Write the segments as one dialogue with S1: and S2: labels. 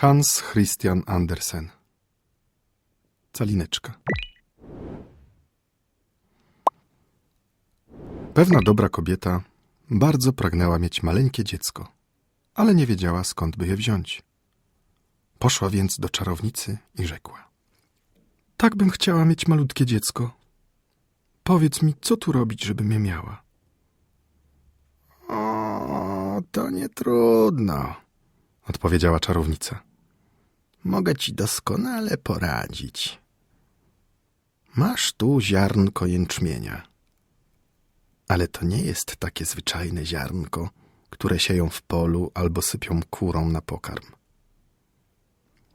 S1: Hans Christian Andersen Calineczka Pewna dobra kobieta bardzo pragnęła mieć maleńkie dziecko, ale nie wiedziała skąd by je wziąć. Poszła więc do czarownicy i rzekła: Tak bym chciała mieć malutkie dziecko. Powiedz mi, co tu robić, żebym je miała? O, to nie trudno, odpowiedziała czarownica. Mogę ci doskonale poradzić. Masz tu ziarnko jęczmienia. Ale to nie jest takie zwyczajne ziarnko, które sieją w polu albo sypią kurą na pokarm.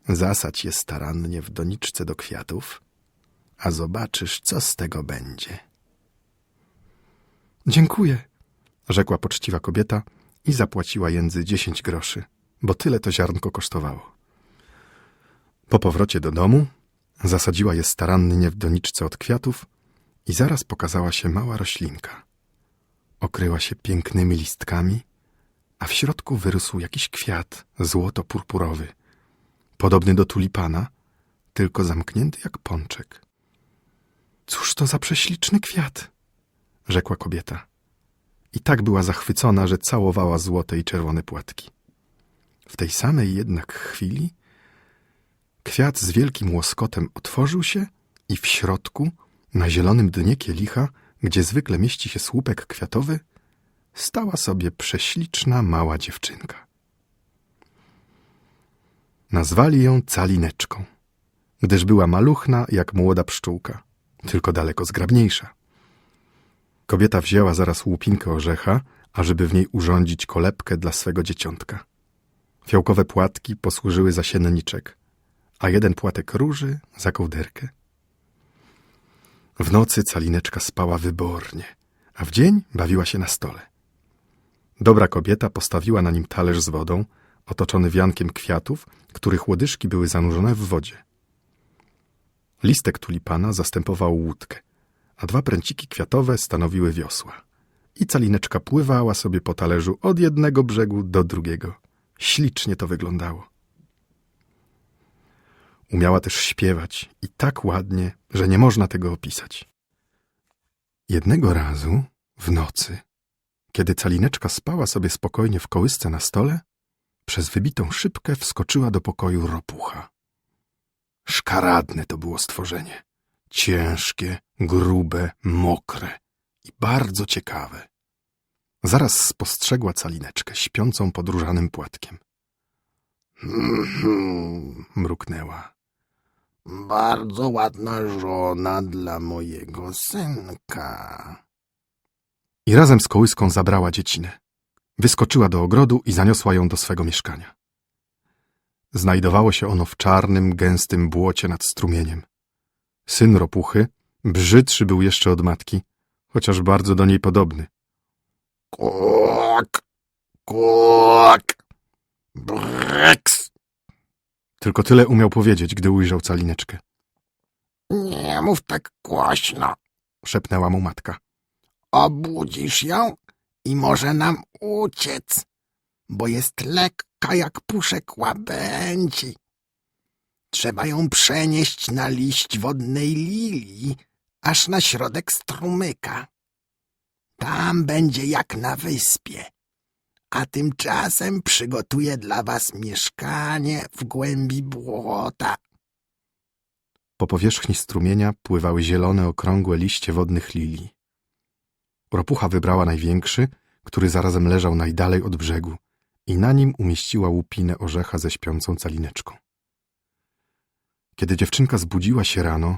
S1: Zasadź je starannie w doniczce do kwiatów, a zobaczysz, co z tego będzie. Dziękuję, rzekła poczciwa kobieta i zapłaciła jędzy dziesięć groszy, bo tyle to ziarnko kosztowało. Po powrocie do domu zasadziła je starannie w doniczce od kwiatów i zaraz pokazała się mała roślinka. Okryła się pięknymi listkami, a w środku wyrósł jakiś kwiat złoto-purpurowy, podobny do tulipana, tylko zamknięty jak pączek. Cóż to za prześliczny kwiat, rzekła kobieta. I tak była zachwycona, że całowała złote i czerwone płatki. W tej samej jednak chwili kwiat z wielkim łoskotem otworzył się i w środku, na zielonym dnie kielicha, gdzie zwykle mieści się słupek kwiatowy, stała sobie prześliczna mała dziewczynka. Nazwali ją Calineczką, gdyż była maluchna jak młoda pszczółka, tylko daleko zgrabniejsza. Kobieta wzięła zaraz łupinkę orzecha, ażeby w niej urządzić kolebkę dla swego dzieciątka. Fiołkowe płatki posłużyły za sienniczek, a jeden płatek róży za kołderkę. W nocy calineczka spała wybornie, a w dzień bawiła się na stole. Dobra kobieta postawiła na nim talerz z wodą, otoczony wiankiem kwiatów, których łodyżki były zanurzone w wodzie. Listek tulipana zastępował łódkę, a dwa pręciki kwiatowe stanowiły wiosła. I calineczka pływała sobie po talerzu od jednego brzegu do drugiego. Ślicznie to wyglądało. Umiała też śpiewać i tak ładnie, że nie można tego opisać. Jednego razu, w nocy, kiedy calineczka spała sobie spokojnie w kołysce na stole, przez wybitą szybkę wskoczyła do pokoju ropucha. Szkaradne to było stworzenie. Ciężkie, grube, mokre i bardzo ciekawe. Zaraz spostrzegła calineczkę śpiącą pod różanym płatkiem. Mruknęła.
S2: Bardzo ładna żona dla mojego synka.
S1: I razem z kołyską zabrała dziecinę. Wyskoczyła do ogrodu i zaniosła ją do swego mieszkania. Znajdowało się ono w czarnym, gęstym błocie nad strumieniem. Syn ropuchy, brzydszy był jeszcze od matki, chociaż bardzo do niej podobny.
S2: Kłak, kłak, breks.
S1: Tylko tyle umiał powiedzieć, gdy ujrzał calineczkę.
S2: Nie mów tak głośno.
S1: Szepnęła mu matka.
S2: Obudzisz ją i może nam uciec, bo jest lekka jak puszek łabędzi. Trzeba ją przenieść na liść wodnej lilii, aż na środek strumyka. Tam będzie jak na wyspie, a tymczasem przygotuję dla was mieszkanie w głębi błota.
S1: Po powierzchni strumienia pływały zielone, okrągłe liście wodnych lilii. Ropucha wybrała największy, który zarazem leżał najdalej od brzegu i na nim umieściła łupinę orzecha ze śpiącą calineczką. Kiedy dziewczynka zbudziła się rano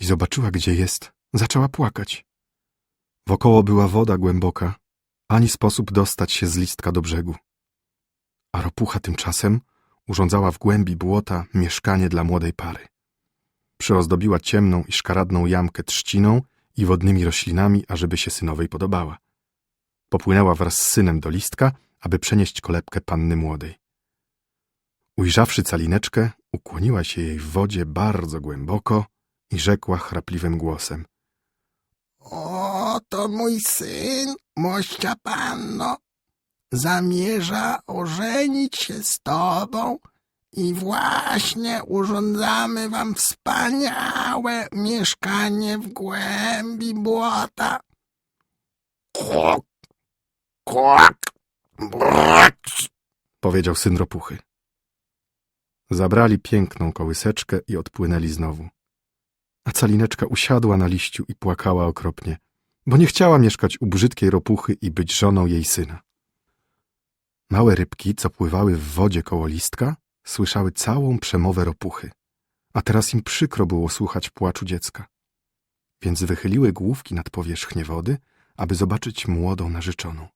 S1: i zobaczyła, gdzie jest, zaczęła płakać. Wokoło była woda głęboka, ani sposób dostać się z listka do brzegu. A ropucha tymczasem urządzała w głębi błota mieszkanie dla młodej pary. Przyozdobiła ciemną i szkaradną jamkę trzciną i wodnymi roślinami, ażeby się synowej podobała. Popłynęła wraz z synem do listka, aby przenieść kolebkę panny młodej. Ujrzawszy calineczkę, ukłoniła się jej w wodzie bardzo głęboko i rzekła chrapliwym głosem.
S2: O, to mój syn, mościa panno. Zamierza ożenić się z tobą I właśnie urządzamy wam wspaniałe mieszkanie w głębi błota. Kłok, kłok, brak.
S1: powiedział syn ropuchy. Zabrali piękną kołyseczkę i odpłynęli znowu. A calineczka usiadła na liściu i płakała okropnie, bo nie chciała mieszkać u brzydkiej ropuchy i być żoną jej syna. Małe rybki, co pływały w wodzie koło listka, słyszały całą przemowę ropuchy, a teraz im przykro było słuchać płaczu dziecka. Więc wychyliły główki nad powierzchnię wody, aby zobaczyć młodą narzeczoną.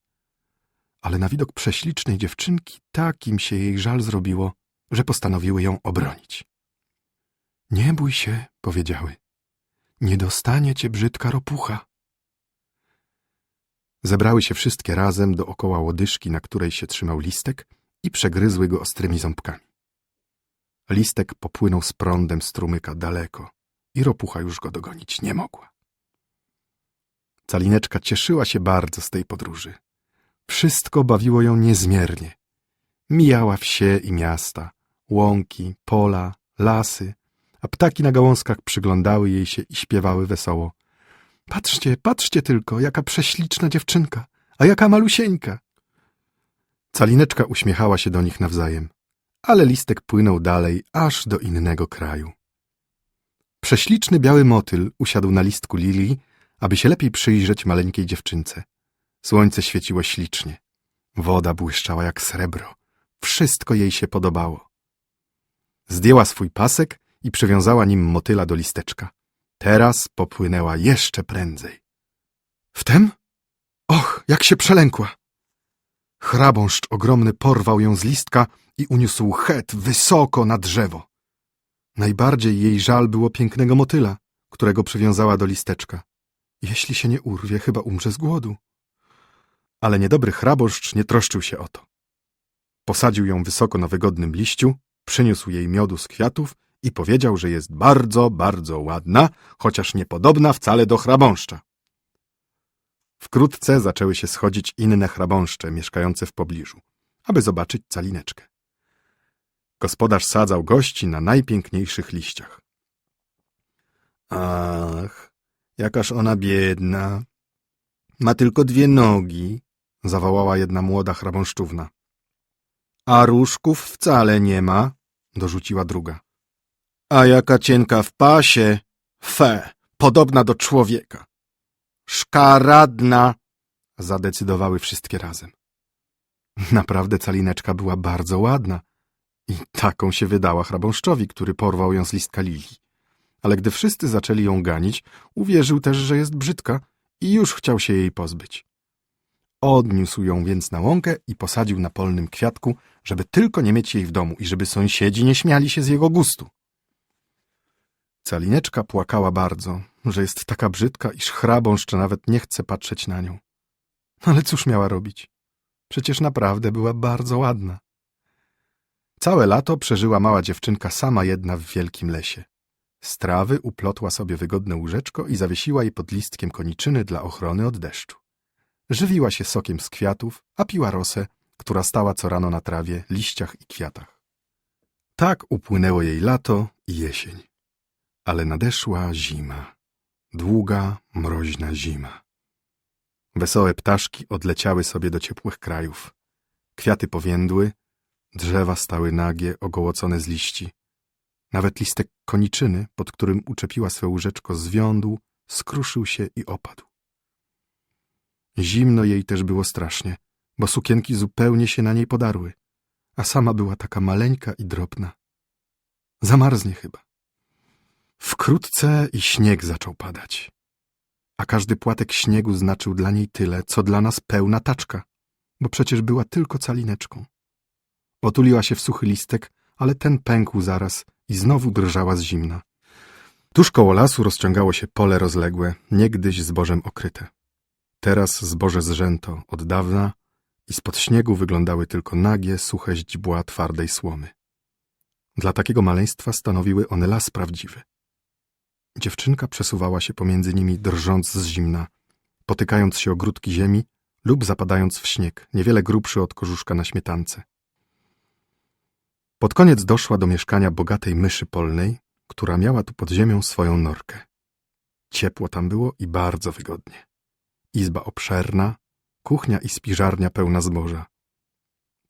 S1: Ale na widok prześlicznej dziewczynki tak im się jej żal zrobiło, że postanowiły ją obronić. Nie bój się, powiedziały. Nie dostanie cię brzydka ropucha. Zebrały się wszystkie razem dookoła łodyżki, na której się trzymał listek i przegryzły go ostrymi ząbkami. Listek popłynął z prądem strumyka daleko i ropucha już go dogonić nie mogła. Calineczka cieszyła się bardzo z tej podróży. Wszystko bawiło ją niezmiernie. Mijała wsie i miasta, łąki, pola, lasy, a ptaki na gałązkach przyglądały jej się i śpiewały wesoło. Patrzcie, patrzcie tylko, jaka prześliczna dziewczynka, a jaka malusieńka. Calineczka uśmiechała się do nich nawzajem, ale listek płynął dalej, aż do innego kraju. Prześliczny biały motyl usiadł na listku lilii, aby się lepiej przyjrzeć maleńkiej dziewczynce. Słońce świeciło ślicznie. Woda błyszczała jak srebro. Wszystko jej się podobało. Zdjęła swój pasek i przywiązała nim motyla do listeczka. Teraz popłynęła jeszcze prędzej. Wtem? Och, jak się przelękła! Chrabąszcz ogromny porwał ją z listka i uniósł het wysoko na drzewo. Najbardziej jej żal było pięknego motyla, którego przywiązała do listeczka. Jeśli się nie urwie, chyba umrze z głodu. Ale niedobry chrabąszcz nie troszczył się o to. Posadził ją wysoko na wygodnym liściu, przyniósł jej miodu z kwiatów i powiedział, że jest bardzo, bardzo ładna, chociaż niepodobna wcale do chrabąszcza. Wkrótce zaczęły się schodzić inne chrabąszcze mieszkające w pobliżu, aby zobaczyć calineczkę. Gospodarz sadzał gości na najpiękniejszych liściach. Ach, jakaż ona biedna. Ma tylko dwie nogi, zawołała jedna młoda chrabąszczówna. A różków wcale nie ma, dorzuciła druga. A jaka cienka w pasie, fe, podobna do człowieka. Szkaradna, zadecydowały wszystkie razem. Naprawdę calineczka była bardzo ładna i taką się wydała chrabąszczowi, który porwał ją z listka lilii. Ale gdy wszyscy zaczęli ją ganić, uwierzył też, że jest brzydka i już chciał się jej pozbyć. Odniósł ją więc na łąkę i posadził na polnym kwiatku, żeby tylko nie mieć jej w domu i żeby sąsiedzi nie śmiali się z jego gustu. Calineczka płakała bardzo, że jest taka brzydka, iż chrabąszcz nawet nie chce patrzeć na nią. Ale cóż miała robić? Przecież naprawdę była bardzo ładna. Całe lato przeżyła mała dziewczynka sama jedna w wielkim lesie. Z trawy uplotła sobie wygodne łóżeczko i zawiesiła je pod listkiem koniczyny dla ochrony od deszczu. Żywiła się sokiem z kwiatów, a piła rosę, która stała co rano na trawie, liściach i kwiatach. Tak upłynęło jej lato i jesień. Ale nadeszła zima. Długa, mroźna zima. Wesołe ptaszki odleciały sobie do ciepłych krajów. Kwiaty powiędły, drzewa stały nagie, ogołocone z liści. Nawet listek koniczyny, pod którym uczepiła swe łóżeczko, zwiądł, skruszył się i opadł. Zimno jej też było strasznie, bo sukienki zupełnie się na niej podarły, a sama była taka maleńka i drobna. Zamarznie chyba. Wkrótce i śnieg zaczął padać, a każdy płatek śniegu znaczył dla niej tyle, co dla nas pełna taczka, bo przecież była tylko calineczką. Otuliła się w suchy listek, ale ten pękł zaraz i znowu drżała z zimna. Tuż koło lasu rozciągało się pole rozległe, niegdyś zbożem okryte. Teraz zboże zrzęto od dawna i spod śniegu wyglądały tylko nagie, suche źdźbła twardej słomy. Dla takiego maleństwa stanowiły one las prawdziwy. Dziewczynka przesuwała się pomiędzy nimi, drżąc z zimna, potykając się o grudki ziemi lub zapadając w śnieg, niewiele grubszy od korzuszka na śmietance. Pod koniec doszła do mieszkania bogatej myszy polnej, która miała tu pod ziemią swoją norkę. Ciepło tam było i bardzo wygodnie. Izba obszerna, kuchnia i spiżarnia pełna zboża.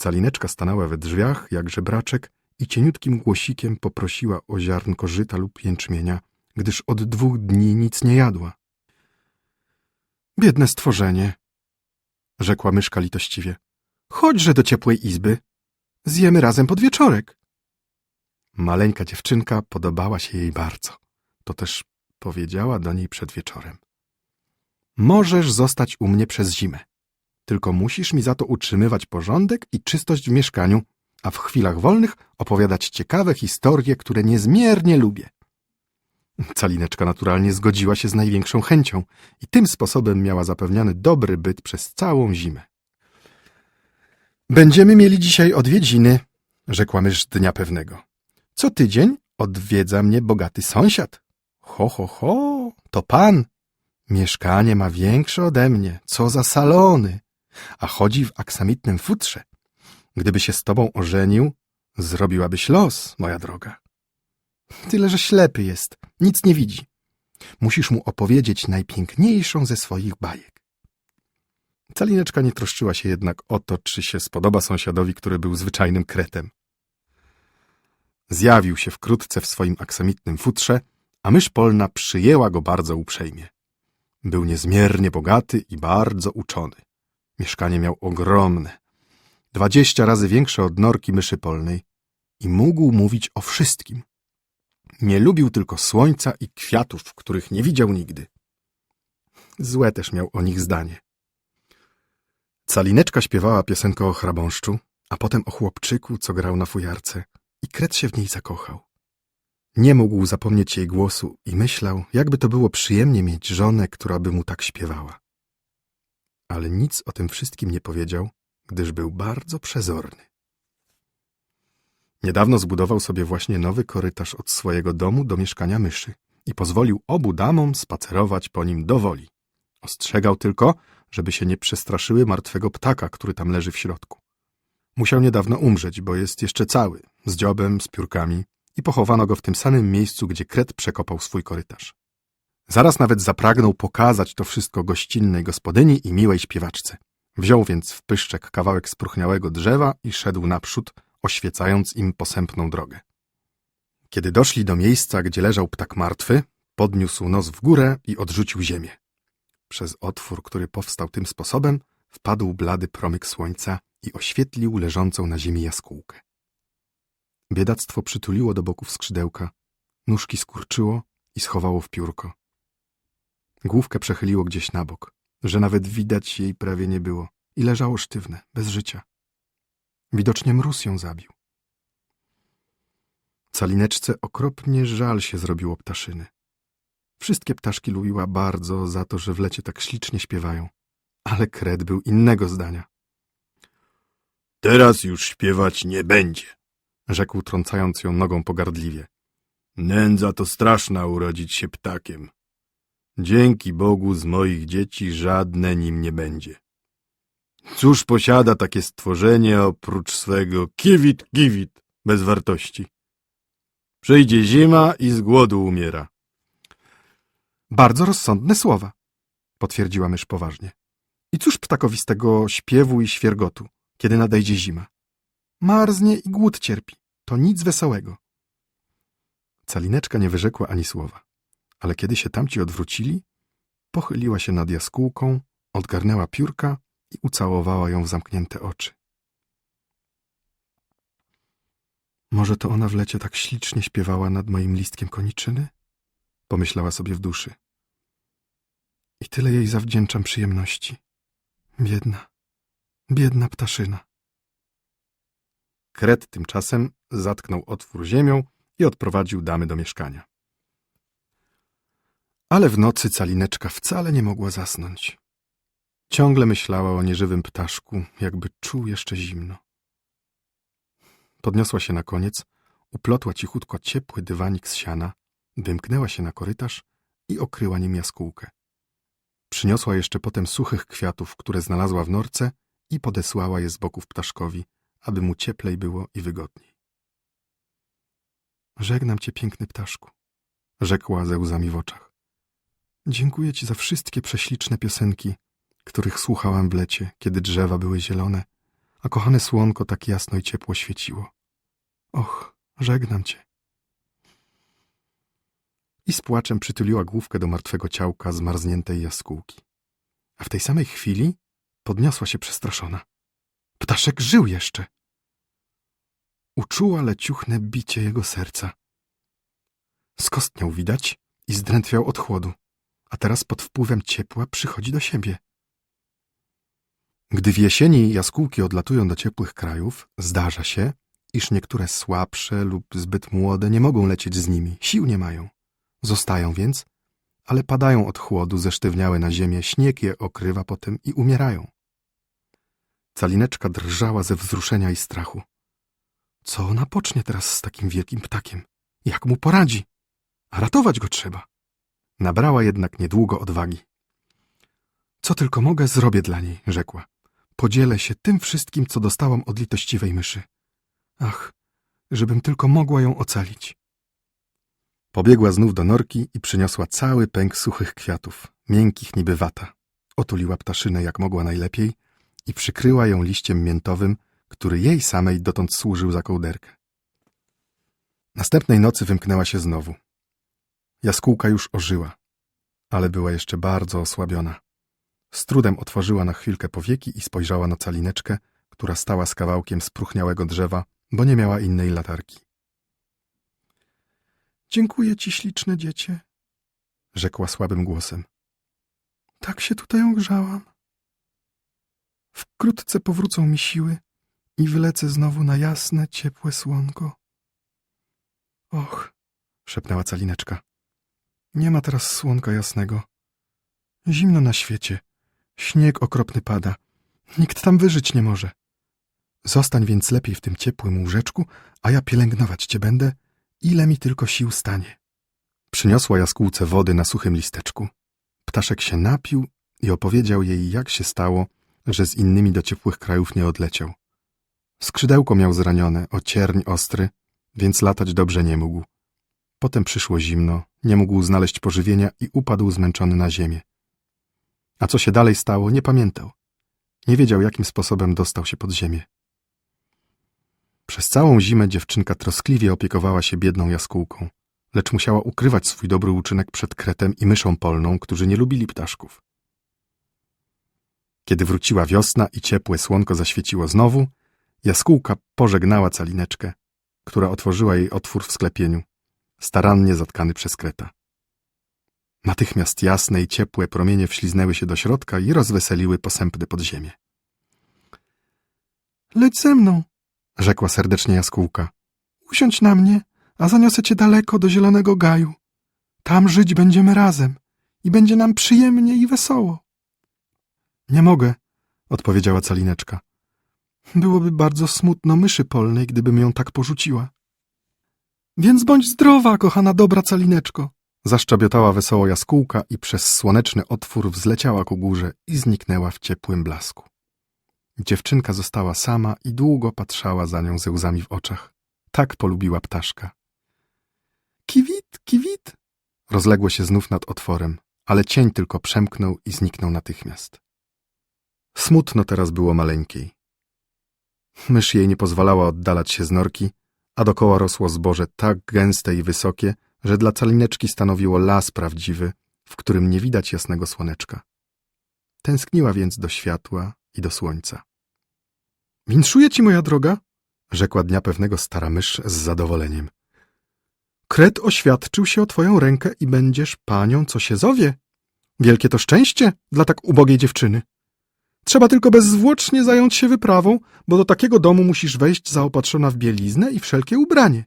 S1: Calineczka stanęła we drzwiach, jak żebraczek, i cieniutkim głosikiem poprosiła o ziarnko żyta lub jęczmienia, gdyż od dwóch dni nic nie jadła. Biedne stworzenie, rzekła myszka litościwie. Chodźże do ciepłej izby. Zjemy razem pod wieczorek. Maleńka dziewczynka podobała się jej bardzo. To też powiedziała do niej przed wieczorem. Możesz zostać u mnie przez zimę. Tylko musisz mi za to utrzymywać porządek i czystość w mieszkaniu, a w chwilach wolnych opowiadać ciekawe historie, które niezmiernie lubię. Calineczka naturalnie zgodziła się z największą chęcią i tym sposobem miała zapewniony dobry byt przez całą zimę. Będziemy mieli dzisiaj odwiedziny, rzekła mysz dnia pewnego. Co tydzień odwiedza mnie bogaty sąsiad. Ho, ho, ho, to pan. Mieszkanie ma większe ode mnie, co za salony, a chodzi w aksamitnym futrze. Gdyby się z tobą ożenił, zrobiłabyś los, moja droga. Tyle, że ślepy jest, nic nie widzi. Musisz mu opowiedzieć najpiękniejszą ze swoich bajek. Calineczka nie troszczyła się jednak o to, czy się spodoba sąsiadowi, który był zwyczajnym kretem. Zjawił się wkrótce w swoim aksamitnym futrze, a mysz polna przyjęła go bardzo uprzejmie. Był niezmiernie bogaty i bardzo uczony. Mieszkanie miał ogromne, dwadzieścia razy większe od norki myszy polnej i mógł mówić o wszystkim. Nie lubił tylko słońca i kwiatów, których nie widział nigdy. Złe też miał o nich zdanie. Calineczka śpiewała piosenkę o chrabąszczu, a potem o chłopczyku, co grał na fujarce i kret się w niej zakochał. Nie mógł zapomnieć jej głosu i myślał, jakby to było przyjemnie mieć żonę, która by mu tak śpiewała. Ale nic o tym wszystkim nie powiedział, gdyż był bardzo przezorny. Niedawno zbudował sobie właśnie nowy korytarz od swojego domu do mieszkania myszy i pozwolił obu damom spacerować po nim do woli. Ostrzegał tylko, żeby się nie przestraszyły martwego ptaka, który tam leży w środku. Musiał niedawno umrzeć, bo jest jeszcze cały, z dziobem, z piórkami i pochowano go w tym samym miejscu, gdzie kret przekopał swój korytarz. Zaraz nawet zapragnął pokazać to wszystko gościnnej gospodyni i miłej śpiewaczce. Wziął więc w pyszczek kawałek spróchniałego drzewa i szedł naprzód, oświecając im posępną drogę. Kiedy doszli do miejsca, gdzie leżał ptak martwy, podniósł nos w górę i odrzucił ziemię. Przez otwór, który powstał tym sposobem, wpadł blady promyk słońca i oświetlił leżącą na ziemi jaskółkę. Biedactwo przytuliło do boków skrzydełka, nóżki skurczyło i schowało w piórko. Główkę przechyliło gdzieś na bok, że nawet widać jej prawie nie było i leżało sztywne, bez życia. Widocznie mróz ją zabił. Calineczce okropnie żal się zrobiło ptaszyny. Wszystkie ptaszki lubiła bardzo za to, że w lecie tak ślicznie śpiewają, ale kret był innego zdania.
S3: Teraz już śpiewać nie będzie.
S1: Rzekł, trącając ją nogą pogardliwie.
S3: Nędza to straszna urodzić się ptakiem. Dzięki Bogu z moich dzieci żadne nim nie będzie. Cóż posiada takie stworzenie oprócz swego kiwit kiwit bez wartości? Przyjdzie zima i z głodu umiera.
S1: Bardzo rozsądne słowa, potwierdziła mysz poważnie. I cóż ptakowi z tego śpiewu i świergotu, kiedy nadejdzie zima? Marznie i głód cierpi. To nic wesołego. Calineczka nie wyrzekła ani słowa, ale kiedy się tamci odwrócili, pochyliła się nad jaskółką, odgarnęła piórka i ucałowała ją w zamknięte oczy. Może to ona w lecie tak ślicznie śpiewała nad moim listkiem koniczyny? Pomyślała sobie w duszy. I tyle jej zawdzięczam przyjemności. Biedna, biedna ptaszyna. Kret tymczasem zatknął otwór ziemią i odprowadził damy do mieszkania. Ale w nocy calineczka wcale nie mogła zasnąć. Ciągle myślała o nieżywym ptaszku, jakby czuł jeszcze zimno. Podniosła się na koniec, uplotła cichutko ciepły dywanik z siana, wymknęła się na korytarz i okryła nim jaskółkę. Przyniosła jeszcze potem suchych kwiatów, które znalazła w norce i podesłała je z boków ptaszkowi, aby mu cieplej było i wygodniej. Żegnam cię, piękny ptaszku, rzekła ze łzami w oczach. Dziękuję ci za wszystkie prześliczne piosenki, których słuchałam w lecie, kiedy drzewa były zielone, a kochane słonko tak jasno i ciepło świeciło. Och, żegnam cię. I z płaczem przytuliła główkę do martwego ciałka zmarzniętej jaskółki. A w tej samej chwili podniosła się przestraszona. Ptaszek żył jeszcze. Uczuła leciuchne bicie jego serca. Skostniał widać i zdrętwiał od chłodu, a teraz pod wpływem ciepła przychodzi do siebie. Gdy w jesieni jaskółki odlatują do ciepłych krajów, zdarza się, iż niektóre słabsze lub zbyt młode nie mogą lecieć z nimi, sił nie mają. Zostają więc, ale padają od chłodu, zesztywniałe na ziemię, śnieg je okrywa potem i umierają. Calineczka drżała ze wzruszenia i strachu. Co ona pocznie teraz z takim wielkim ptakiem? Jak mu poradzi? A ratować go trzeba. Nabrała jednak niedługo odwagi. Co tylko mogę, zrobię dla niej, rzekła. Podzielę się tym wszystkim, co dostałam od litościwej myszy. Ach, żebym tylko mogła ją ocalić. Pobiegła znów do norki i przyniosła cały pęk suchych kwiatów, miękkich niby wata. Otuliła ptaszynę jak mogła najlepiej i przykryła ją liściem miętowym, który jej samej dotąd służył za kołderkę. Następnej nocy wymknęła się znowu. Jaskółka już ożyła, ale była jeszcze bardzo osłabiona. Z trudem otworzyła na chwilkę powieki i spojrzała na calineczkę, która stała z kawałkiem spróchniałego drzewa, bo nie miała innej latarki. Dziękuję ci, śliczne dziecię, rzekła słabym głosem. Tak się tutaj ogrzałam. Wkrótce powrócą mi siły i wylecę znowu na jasne, ciepłe słonko. Och, szepnęła calineczka. Nie ma teraz słonka jasnego. Zimno na świecie. Śnieg okropny pada. Nikt tam wyżyć nie może. Zostań więc lepiej w tym ciepłym łóżeczku, a ja pielęgnować cię będę, ile mi tylko sił stanie. Przyniosła jaskółce wody na suchym listeczku. Ptaszek się napił i opowiedział jej, jak się stało, że z innymi do ciepłych krajów nie odleciał. Skrzydełko miał zranione, o cierń ostry, więc latać dobrze nie mógł. Potem przyszło zimno, nie mógł znaleźć pożywienia i upadł zmęczony na ziemię. A co się dalej stało, nie pamiętał. Nie wiedział, jakim sposobem dostał się pod ziemię. Przez całą zimę dziewczynka troskliwie opiekowała się biedną jaskółką, lecz musiała ukrywać swój dobry uczynek przed kretem i myszą polną, którzy nie lubili ptaszków. Kiedy wróciła wiosna i ciepłe słonko zaświeciło znowu, jaskółka pożegnała calineczkę, która otworzyła jej otwór w sklepieniu, starannie zatkany przez kreta. Natychmiast jasne i ciepłe promienie wśliznęły się do środka i rozweseliły posępne podziemie. Leć ze mną, rzekła serdecznie jaskółka. Usiądź na mnie, a zaniosę cię daleko do zielonego gaju. Tam żyć będziemy razem i będzie nam przyjemnie i wesoło. Nie mogę, odpowiedziała calineczka. Byłoby bardzo smutno myszy polnej, gdybym ją tak porzuciła. Więc bądź zdrowa, kochana dobra calineczko, zaszczabiotała wesoło jaskółka i przez słoneczny otwór wzleciała ku górze i zniknęła w ciepłym blasku. Dziewczynka została sama i długo patrzała za nią ze łzami w oczach. Tak polubiła ptaszka. Kiwit, kiwit! Rozległo się znów nad otworem, ale cień tylko przemknął i zniknął natychmiast. Smutno teraz było maleńkiej. Mysz jej nie pozwalała oddalać się z norki, a dokoła rosło zboże tak gęste i wysokie, że dla calineczki stanowiło las prawdziwy, w którym nie widać jasnego słoneczka. Tęskniła więc do światła i do słońca. Winszuję ci, moja droga, rzekła dnia pewnego stara mysz z zadowoleniem. Kret oświadczył się o twoją rękę i będziesz panią, co się zowie. Wielkie to szczęście dla tak ubogiej dziewczyny. Trzeba tylko bezzwłocznie zająć się wyprawą, bo do takiego domu musisz wejść zaopatrzona w bieliznę i wszelkie ubranie.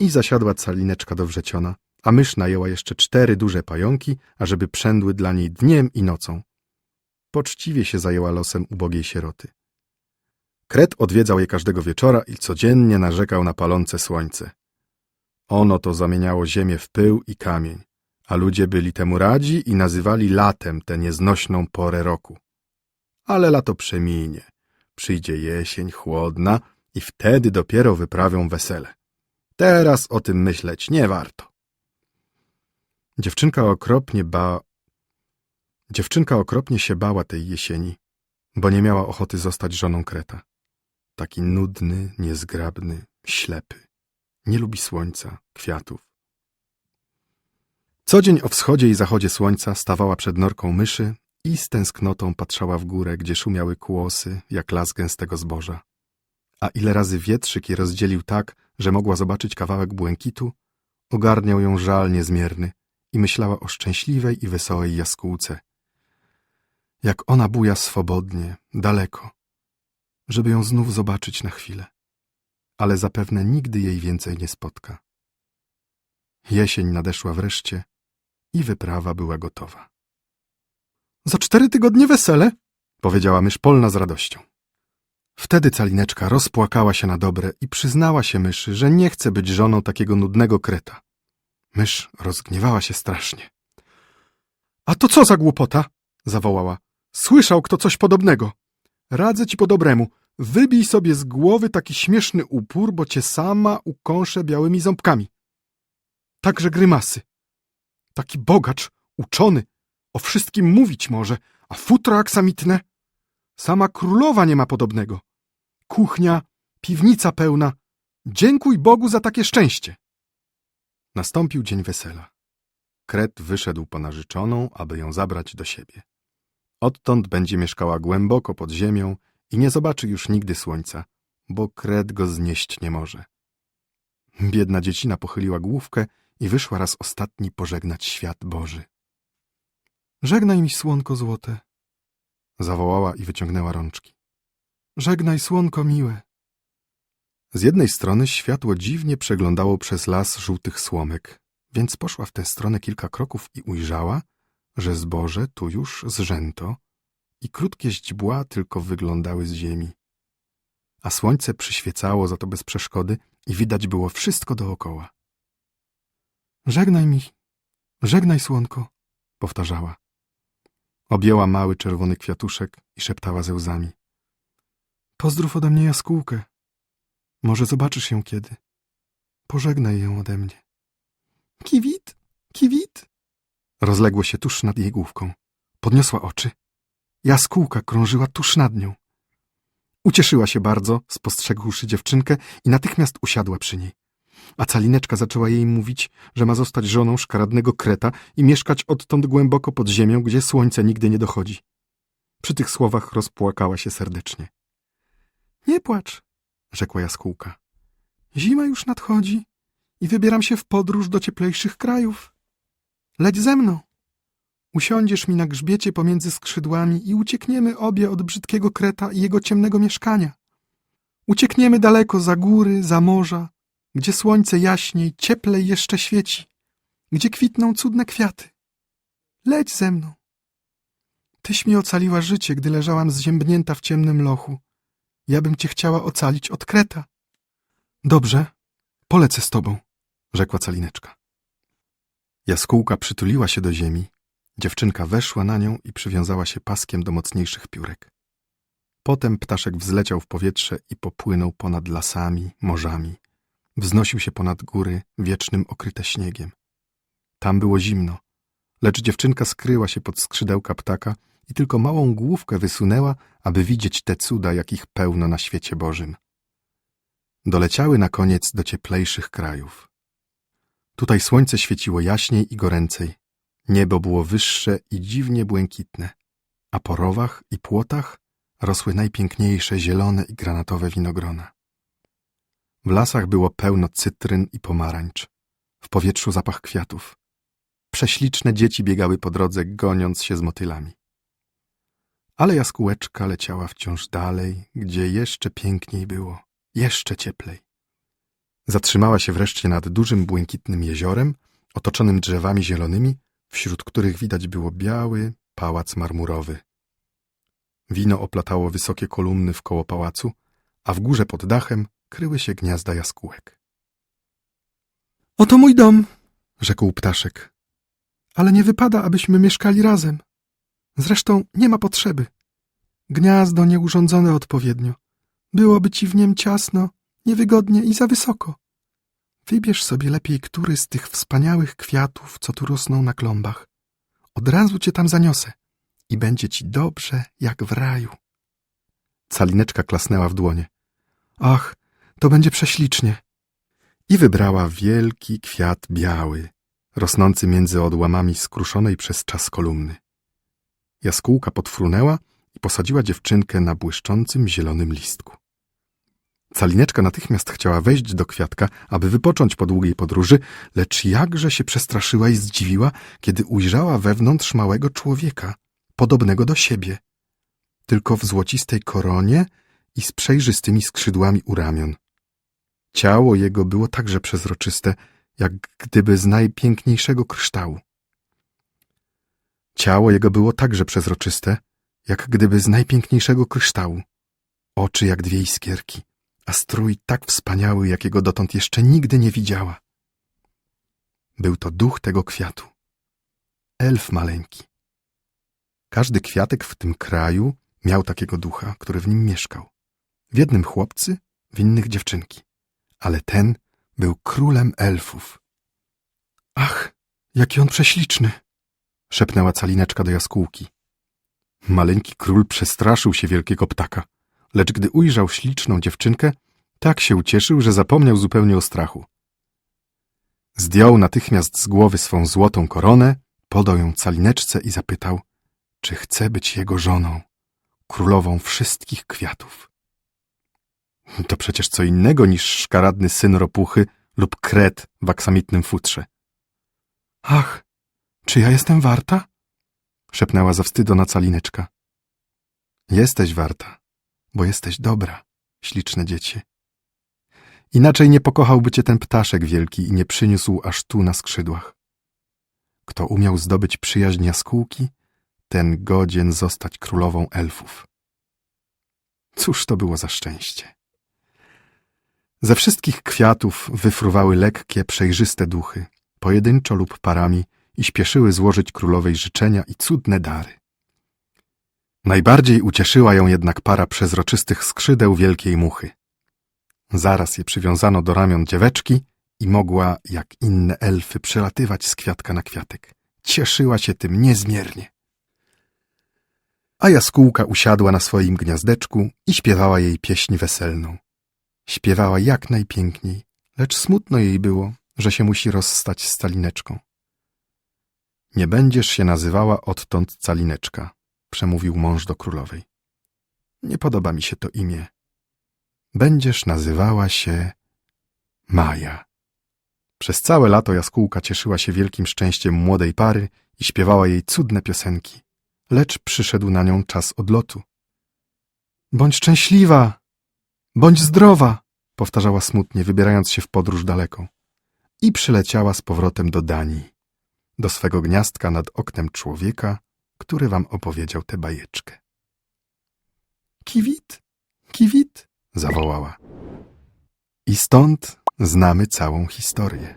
S1: I zasiadła calineczka do wrzeciona, a mysz najęła jeszcze cztery duże pająki, ażeby przędły dla niej dniem i nocą. Poczciwie się zajęła losem ubogiej sieroty. Kret odwiedzał je każdego wieczora i codziennie narzekał na palące słońce. Ono to zamieniało ziemię w pył i kamień, a ludzie byli temu radzi i nazywali latem tę nieznośną porę roku. Ale lato przeminie, przyjdzie jesień chłodna i wtedy dopiero wyprawią wesele. Teraz o tym myśleć nie warto. Dziewczynka okropnie ba... Dziewczynka okropnie się bała tej jesieni, bo nie miała ochoty zostać żoną Kreta. Taki nudny, niezgrabny, ślepy. Nie lubi słońca, kwiatów. Co dzień o wschodzie i zachodzie słońca stawała przed norką myszy i z tęsknotą patrzała w górę, gdzie szumiały kłosy, jak las gęstego zboża. A ile razy wietrzyk je rozdzielił tak, że mogła zobaczyć kawałek błękitu, ogarniał ją żal niezmierny i myślała o szczęśliwej i wesołej jaskółce. Jak ona buja swobodnie, daleko, żeby ją znów zobaczyć na chwilę, ale zapewne nigdy jej więcej nie spotka. Jesień nadeszła wreszcie i wyprawa była gotowa. Za cztery tygodnie wesele, powiedziała mysz polna z radością. Wtedy calineczka rozpłakała się na dobre i przyznała się myszy, że nie chce być żoną takiego nudnego kreta. Mysz rozgniewała się strasznie. A to co za głupota? zawołała. Słyszał kto coś podobnego. Radzę ci po dobremu. Wybij sobie z głowy taki śmieszny upór, bo cię sama ukąszę białymi ząbkami. Także grymasy. Taki bogacz, uczony, o wszystkim mówić może, a futro aksamitne. Sama królowa nie ma podobnego. Kuchnia, piwnica pełna. Dziękuj Bogu za takie szczęście. Nastąpił dzień wesela. Kret wyszedł po narzeczoną, aby ją zabrać do siebie. Odtąd będzie mieszkała głęboko pod ziemią i nie zobaczy już nigdy słońca, bo kret go znieść nie może. Biedna dziecina pochyliła główkę i wyszła raz ostatni pożegnać świat Boży. Żegnaj mi, słonko złote, zawołała i wyciągnęła rączki. Żegnaj, słonko miłe. Z jednej strony światło dziwnie przeglądało przez las żółtych słomek, więc poszła w tę stronę kilka kroków i ujrzała, że zboże tu już zrzęto i krótkie źdźbła tylko wyglądały z ziemi. A słońce przyświecało za to bez przeszkody i widać było wszystko dookoła. Żegnaj mi, żegnaj słonko, powtarzała. Objęła mały czerwony kwiatuszek i szeptała ze łzami. Pozdrów ode mnie jaskółkę. Może zobaczysz ją kiedy. Pożegnaj ją ode mnie. Kiwit, kiwit. Rozległo się tuż nad jej główką. Podniosła oczy. Jaskółka krążyła tuż nad nią. Ucieszyła się bardzo, spostrzegłszy dziewczynkę i natychmiast usiadła przy niej. A calineczka zaczęła jej mówić, że ma zostać żoną szkaradnego kreta i mieszkać odtąd głęboko pod ziemią, gdzie słońce nigdy nie dochodzi. Przy tych słowach rozpłakała się serdecznie. Nie płacz, rzekła jaskółka. Zima już nadchodzi i wybieram się w podróż do cieplejszych krajów. Leć ze mną. Usiądziesz mi na grzbiecie pomiędzy skrzydłami i uciekniemy obie od brzydkiego kreta i jego ciemnego mieszkania. Uciekniemy daleko za góry, za morza, gdzie słońce jaśniej, cieplej jeszcze świeci, gdzie kwitną cudne kwiaty. Leć ze mną. Tyś mi ocaliła życie, gdy leżałam zziębnięta w ciemnym lochu. Ja bym cię chciała ocalić od kreta. Dobrze, polecę z tobą, rzekła calineczka. Jaskółka przytuliła się do ziemi. Dziewczynka weszła na nią i przywiązała się paskiem do mocniejszych piórek. Potem ptaszek wzleciał w powietrze i popłynął ponad lasami, morzami. Wznosił się ponad góry, wiecznym okryte śniegiem. Tam było zimno, lecz dziewczynka skryła się pod skrzydełka ptaka i tylko małą główkę wysunęła, aby widzieć te cuda, jakich pełno na świecie Bożym. Doleciały na koniec do cieplejszych krajów. Tutaj słońce świeciło jaśniej i goręcej, niebo było wyższe i dziwnie błękitne, a po rowach i płotach rosły najpiękniejsze zielone i granatowe winogrona. W lasach było pełno cytryn i pomarańcz, w powietrzu zapach kwiatów. Prześliczne dzieci biegały po drodze, goniąc się z motylami. Ale jaskółeczka leciała wciąż dalej, gdzie jeszcze piękniej było, jeszcze cieplej. Zatrzymała się wreszcie nad dużym błękitnym jeziorem, otoczonym drzewami zielonymi, wśród których widać było biały pałac marmurowy. Wino oplatało wysokie kolumny wkoło pałacu, a w górze pod dachem kryły się gniazda jaskółek. Oto mój dom, rzekł ptaszek. Ale nie wypada, abyśmy mieszkali razem. Zresztą nie ma potrzeby. Gniazdo nieurządzone odpowiednio. Byłoby ci w niem ciasno, niewygodnie i za wysoko. Wybierz sobie lepiej który z tych wspaniałych kwiatów, co tu rosną na klombach. Od razu cię tam zaniosę i będzie ci dobrze jak w raju. Calineczka klasnęła w dłonie. Ach, to będzie prześlicznie. I wybrała wielki kwiat biały, rosnący między odłamami skruszonej przez czas kolumny. Jaskółka podfrunęła i posadziła dziewczynkę na błyszczącym zielonym listku. Calineczka natychmiast chciała wejść do kwiatka, aby wypocząć po długiej podróży, lecz jakże się przestraszyła i zdziwiła, kiedy ujrzała wewnątrz małego człowieka, podobnego do siebie, tylko w złocistej koronie i z przejrzystymi skrzydłami u ramion. Ciało jego było także przezroczyste, jak gdyby z najpiękniejszego kryształu. Ciało jego było także przezroczyste, jak gdyby z najpiękniejszego kryształu. Oczy jak dwie iskierki, a strój tak wspaniały, jakiego dotąd jeszcze nigdy nie widziała. Był to duch tego kwiatu. Elf maleńki. Każdy kwiatek w tym kraju miał takiego ducha, który w nim mieszkał. W jednym chłopcy, w innych dziewczynki. Ale ten był królem elfów. Ach, jaki on prześliczny! Szepnęła calineczka do jaskółki. Maleńki król przestraszył się wielkiego ptaka, lecz gdy ujrzał śliczną dziewczynkę, tak się ucieszył, że zapomniał zupełnie o strachu. Zdjął natychmiast z głowy swą złotą koronę, podał ją calineczce i zapytał, czy chce być jego żoną, królową wszystkich kwiatów. To przecież co innego niż szkaradny syn ropuchy lub kret w aksamitnym futrze. Ach, czy ja jestem warta? szepnęła zawstydzona calineczka. Jesteś warta, bo jesteś dobra, śliczne dziecię. Inaczej nie pokochałby cię ten ptaszek wielki i nie przyniósł aż tu na skrzydłach. Kto umiał zdobyć przyjaźń jaskółki, ten godzien zostać królową elfów. Cóż to było za szczęście. Ze wszystkich kwiatów wyfruwały lekkie, przejrzyste duchy, pojedynczo lub parami, i śpieszyły złożyć królowej życzenia i cudne dary. Najbardziej ucieszyła ją jednak para przezroczystych skrzydeł wielkiej muchy. Zaraz je przywiązano do ramion dzieweczki i mogła, jak inne elfy, przelatywać z kwiatka na kwiatek. Cieszyła się tym niezmiernie. A jaskółka usiadła na swoim gniazdeczku i śpiewała jej pieśń weselną. Śpiewała jak najpiękniej, lecz smutno jej było, że się musi rozstać z calineczką. Nie będziesz się nazywała odtąd calineczka, przemówił mąż do królowej. Nie podoba mi się to imię. Będziesz nazywała się Maja. Przez całe lato jaskółka cieszyła się wielkim szczęściem młodej pary i śpiewała jej cudne piosenki, lecz przyszedł na nią czas odlotu. Bądź szczęśliwa, bądź zdrowa, powtarzała smutnie, wybierając się w podróż daleką. I przyleciała z powrotem do Danii, do swego gniazdka nad oknem człowieka, który wam opowiedział tę bajeczkę. Kiwit, kiwit, zawołała. I stąd znamy całą historię.